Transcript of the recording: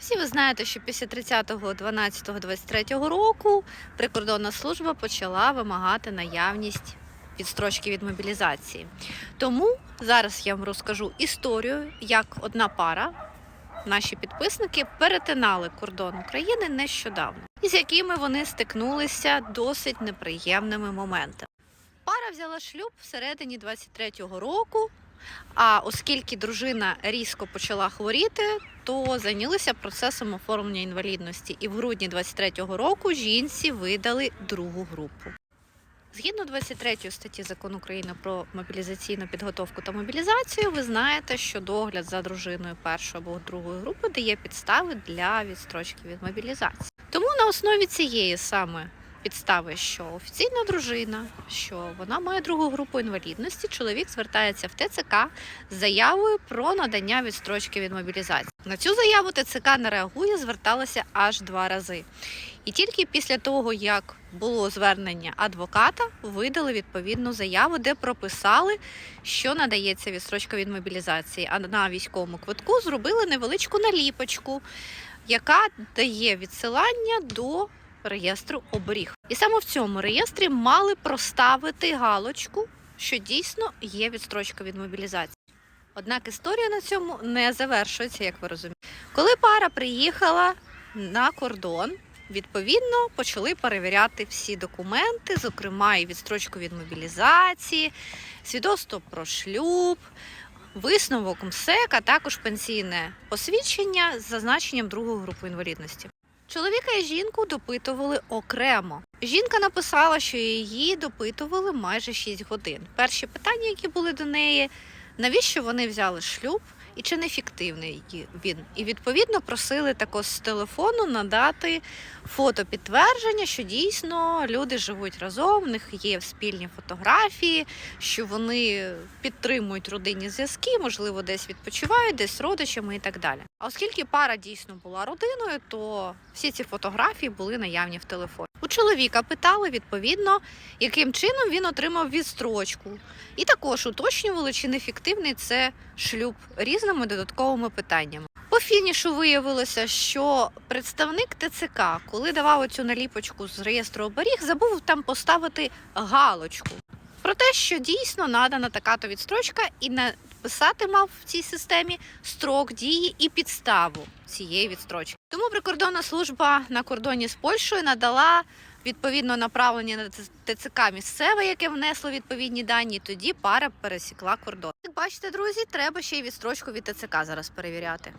Всі ви знаєте, що після 30.12.23 року прикордонна служба почала вимагати наявність відстрочки від мобілізації. Тому зараз я вам розкажу історію, як одна пара, наші підписники, перетинали кордон України нещодавно, і з якими вони стикнулися досить неприємними моментами. Пара взяла шлюб всередині 23-го року. А оскільки дружина різко почала хворіти, то зайнялися процесом оформлення інвалідності. І в грудні 23-го року жінці видали другу групу. Згідно 23 статті закону України про мобілізаційну підготовку та мобілізацію, ви знаєте, що догляд за дружиною першої або другої групи дає підстави для відстрочки від мобілізації. Тому на основі цієї саме підстави, що офіційна дружина, що вона має другу групу інвалідності, чоловік звертається в ТЦК з заявою про надання відстрочки від мобілізації. На цю заяву ТЦК не реагує, зверталася аж два рази. І тільки після того, як було звернення адвоката, видали відповідну заяву, де прописали, що надається відстрочка від мобілізації. А на військовому квитку зробили невеличку наліпочку, яка дає відсилання до реєстру оберіг. І саме в цьому реєстрі мали проставити галочку, що дійсно є відстрочка від мобілізації. Однак історія на цьому не завершується, як ви розумієте. Коли пара приїхала на кордон, відповідно почали перевіряти всі документи, зокрема і відстрочку від мобілізації, свідоцтво про шлюб. Висновок МСЕК, а також пенсійне посвідчення з зазначенням другої групи інвалідності. Чоловіка і жінку допитували окремо. Жінка написала, що її допитували майже 6 годин. Перші питання, які були до неї, навіщо вони взяли шлюб і чи не фіктивний він. І відповідно просили також з телефону надати фото підтвердження, що дійсно люди живуть разом, в них є спільні фотографії, що вони підтримують родинні зв'язки, можливо, десь відпочивають, десь з родичами і так далі. А оскільки пара дійсно була родиною, то всі ці фотографії були наявні в телефоні. У чоловіка питали відповідно, яким чином він отримав відстрочку. І також уточнювали, чи не фіктивний це шлюб різними додатковими питаннями. По фінішу виявилося, що представник ТЦК, коли давав цю наліпочку з реєстру оберіг, забув там поставити галочку про те, що дійсно надана така-то відстрочка, і написати мав в цій системі строк дії і підставу цієї відстрочки. Тому прикордонна служба на кордоні з Польщею надала відповідно направлення на ТЦК місцеве, яке внесло відповідні дані. Тоді пара пересікла кордон. Як бачите, друзі, треба ще й відстрочку від ТЦК зараз перевіряти.